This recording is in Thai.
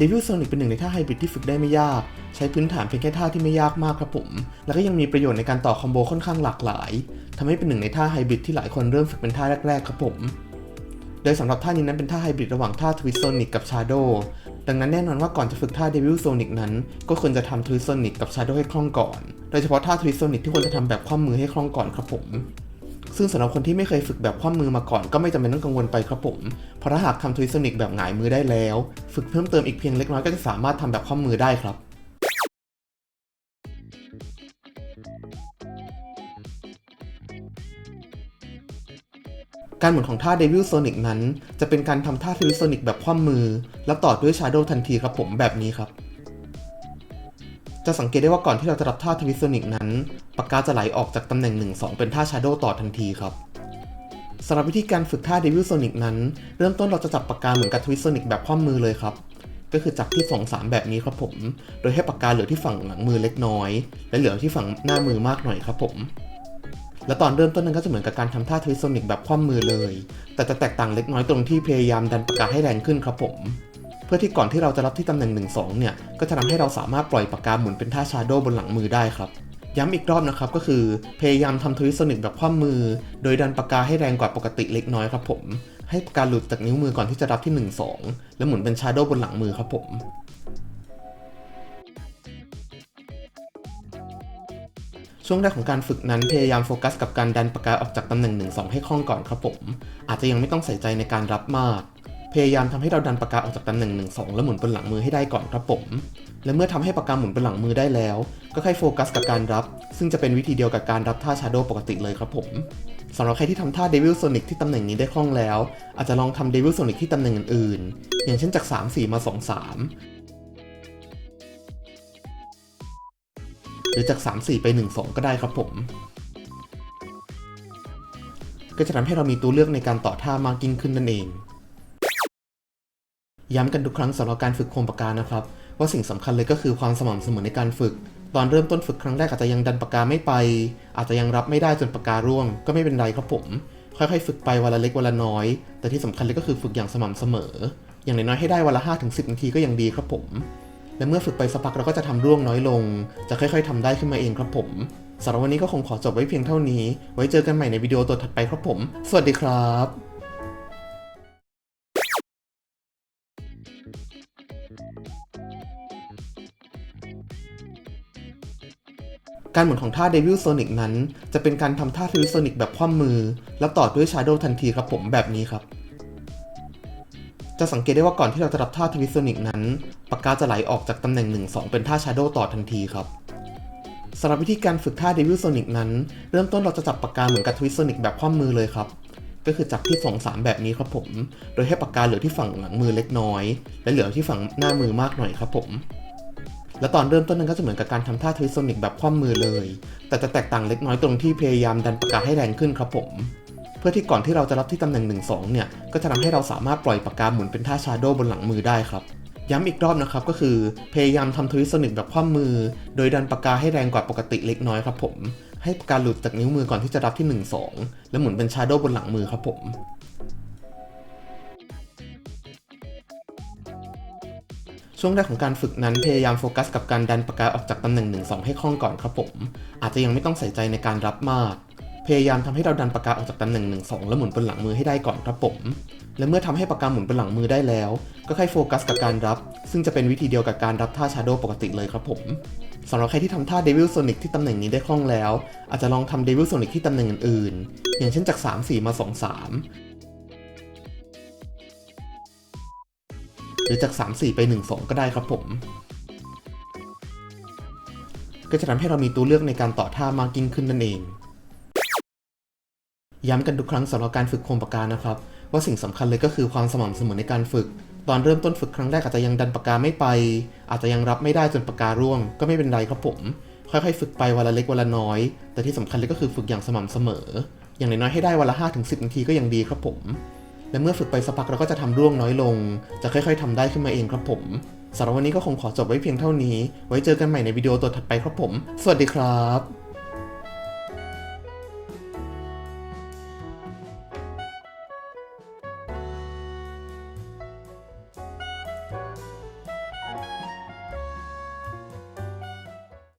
Devil Sonic เป็นหนึ่งในท่าไฮบริดที่ฝึกได้ไม่ยาก ใช้พื้นฐานเพียงแค่ท่าที่ไม่ยากมากครับผม แล้วก็ยังมีประโยชน์ในการต่อคอมโบค่อนข้างหลากหลายทำให้เป็นหนึ่งในท่าไฮบริดที่หลายคนเริ่มฝึกเป็นท่าแรกๆครับผม โดยสำหรับท่านี้นั้นเป็นท่าไฮบริดระหว่างท่า Twist Sonic กับ Shadow ดังนั้นแน่นอนว่าก่อนจะฝึกท่า Devil Sonic นั้น ก็ควรจะทำ Twist Sonic กับ Shadow ให้คล่องก่อน โดยเฉพาะท่า Twist Sonic ที่ควรจะทำแบบคว่ำมือให้คล่องก่อนครับผม ซึ่งสำหรับคนที่ไม่เคยฝึกแบบคว่ำมือมาก่อนก็ไม่จำเป็นต้องกังวลไปครับผม เพราะถ้าหากทำทวิสนิกแบบหงายมือได้แล้ว ฝึกเพิ่มเติมอีกเพียงเล็กน้อยก็จะสามารถทำแบบคว่ำมือได้ครับการหมุนของท่า Devil Sonic นั้น จะเป็นการทำท่า Twist Sonic แบบคว่ำมือ แล้วต่อด้วย Shadow ทันทีครับผมแบบนี้ครับ จะสังเกตได้ว่าก่อนที่เราจะรับท่า Twist Sonic นั้น ปากกาจะไหลออกจากตำแหน่ง 1-2 เป็นท่า Shadow ต่อทันทีครับสำหรับวิธีการฝึกท่า Devil Sonic นั้น เริ่มต้นเราจะจับปากกาเหมือนกับ Twist Sonic แบบคว่ำมือเลยครับ ก็คือจับที่ 2 3 แบบนี้ครับผม โดยให้ปากกาเหลือที่ฝั่งหลังมือเล็กน้อย และเหลือที่ฝั่งหน้ามือมากหน่อยครับผม และตอนเริ่มต้นนั้นก็จะเหมือนกับการทำท่า Twist Sonic แบบคว่ำมือเลย แต่จะแตกต่างเล็กน้อยตรงที่พยายามดันปากกาให้แรงขึ้นครับผม เพื่อที่ก่อนที่เราจะรับที่ตำแหน่ง 1-2 เนี่ย ก็จะทำให้เราสามารถปล่อยปากกาหมุนเป็นท่า Shadow บนหลังมือได้ครับ ย้ำอีกรอบนะครับก็คือพยายามทำทวิสนิกแบบคว่ำมือ โดยดันปากกาให้แรงกว่าปกติเล็กน้อยครับผม ให้ปากกาหลุดจากนิ้วมือก่อนที่จะรับที่ 1 2 แล้วหมุนเป็นชาโดว์บนหลังมือครับผมช่วงแรกของการฝึกนั้นพยายามโฟกัสกับการดันปากกาออกจากตำแหน่ง1 2ให้คล่องก่อนครับผม อาจจะยังไม่ต้องใส่ใจในการรับมาก พยายามทำให้เราดันปากกาออกจากตำแหน่ง1 2 แล้วหมุนบนหลังมือให้ได้ก่อนครับผม และเมื่อทำให้ปากกาหมุนบนหลังมือได้แล้ว ก็ค่อยโฟกัสกับการรับ ซึ่งจะเป็นวิธีเดียวกับการรับท่า Shadow ปกติเลยครับผมสำหรับใครที่ทำท่า Devil Sonic ที่ตำแหน่งนี้ได้คล่องแล้ว อาจจะลองทำ Devil Sonic ที่ตำแหน่งอื่นๆ อย่างเช่นจาก 3 4 มา 2 3 หรือจาก 3 4 ไป 1 2 ก็ได้ครับผม ก็จะทำให้เรามีตัวเลือกในการต่อท่ามากยิ่งขึ้นนั่นเอง ย้ำกันทุกครั้งสำหรับการฝึกโคมปากกานะครับ ว่าสิ่งสำคัญเลยก็คือความสม่ำเสมอในการฝึก ตอนเริ่มต้นฝึกครั้งแรกอาจจะยังดันปากกาไม่ไป อาจจะยังรับไม่ได้จนปากการ่วง ก็ไม่เป็นไรครับผม ค่อยๆ ฝึกไปวันละเล็กวันละน้อย แต่ที่สำคัญเลยก็คือฝึกอย่างสม่ำเสมอ อย่างน้อยๆให้ได้วันละ5ถึง10นาทีก็ยังดีครับผม และเมื่อฝึกไปสักพักเราก็จะทำร่วงน้อยลง จะค่อย ๆทำได้ขึ้นมาเองครับผมสำหรับวันนี้ก็คงขอจบไว้เพียงเท่านี้ ไว้เจอกันใหม่ในวิดีโอตัวถัดไปครับผม สวัสดีครับ การหมุนของท่า Devil Sonic นั้น จะเป็นการทำท่า Twist Sonic แบบคว่ำมือ แล้วต่อด้วย Shadow ทันทีครับผมแบบนี้ครับ จะสังเกตได้ว่าก่อนที่เราจะรับท่า Twist Sonic นั้น ปากกาจะไหลออกจากตำแหน่ง 1-2 เป็นท่า Shadow ต่อทันทีครับสำหรับวิธีการฝึกท่า Devil Sonic นั้น เริ่มต้นเราจะจับปากกาเหมือนกับ Twist Sonic แบบคว่ำมือเลยครับก็คือจับที่2-3แบบนี้ครับผม โดยให้ปากกาเหลือที่ฝั่งหลังมือเล็กน้อย และเหลือที่ฝั่งหน้ามือมากหน่อยครับผม และตอนเริ่มต้นนั้นก็จะเหมือนกับการทำท่าทวิโซนิกแบบคว่ำมือเลย แต่จะแตกต่างเล็กน้อยตรงที่พยายามดันปากกาให้แรงขึ้นครับผม เพื่อที่ก่อนที่เราจะรับที่ตำแหน่ง 1-2 เนี่ย ก็จะทำให้เราสามารถปล่อยปากกาหมุนเป็นท่าชาโดว์บนหลังมือได้ครับ ย้ำอีกรอบนะครับก็คือพยายามทำทวิสโซนิกแบบคว่ำมือ โดยดันปากกาให้แรงกว่าปกติเล็กน้อยครับผม ให้ปากกาหลุดจากนิ้วมือก่อนที่จะรับที่ 1-2 แล้วหมุนเป็นชาโดว์บนหลังมือครับผม ช่วงแรกของการฝึกนั้นพยายามโฟกัสกับการดันปากกาออกจากตำแหน่ง1 2ให้คล่องก่อนครับผม อาจจะยังไม่ต้องใส่ใจในการรับมาก พยายามทำให้เราดันปากกาออกจากตำแหน่ง1 2แล้วหมุนบนหลังมือให้ได้ก่อนครับผม และเมื่อทำให้ปากกาหมุนบนหลังมือได้แล้ว ก็ค่อยโฟกัสกับการรับ ซึ่งจะเป็นวิธีเดียวกับการรับท่า Shadow ปกติเลยครับผมสำหรับใครที่ทำท่า Devil Sonic ที่ตำแหน่งนี้ได้คล่องแล้ว อาจจะลองทำ Devil Sonic ที่ตำแหน่งอื่นๆ อย่างเช่นจาก 3 4 มา 2 3 หรือจาก 3 4 ไป 1 2 ก็ได้ครับผม ก็จะทำให้เรามีตัวเลือกในการต่อท่ามากยิ่งขึ้นนั่นเอง ย้ำกันทุกครั้งสำหรับการฝึกโคมปากกานะครับ ว่าสิ่งสำคัญเลยก็คือความสม่ำเสมอในการฝึก ตอนเริ่มต้นฝึกครั้งแรกอาจจะยังดันปากกาไม่ไป อาจจะยังรับไม่ได้จนปากการ่วง ก็ไม่เป็นไรครับผม ค่อยๆ ฝึกไปวันละเล็กวันละน้อย แต่ที่สำคัญเลยก็คือฝึกอย่างสม่ำเสมอ อย่างน้อยๆให้ได้วันละ5ถึง10 นาทีก็ยังดีครับผม และเมื่อฝึกไปสักพักเราก็จะทำร่วงน้อยลง จะค่อยๆทำได้ขึ้นมาเองครับผมสำหรับวันนี้ก็คงขอจบไว้เพียงเท่านี้ ไว้เจอกันใหม่ในวิดีโอตัวถัดไปครับผม สวัสดีครับ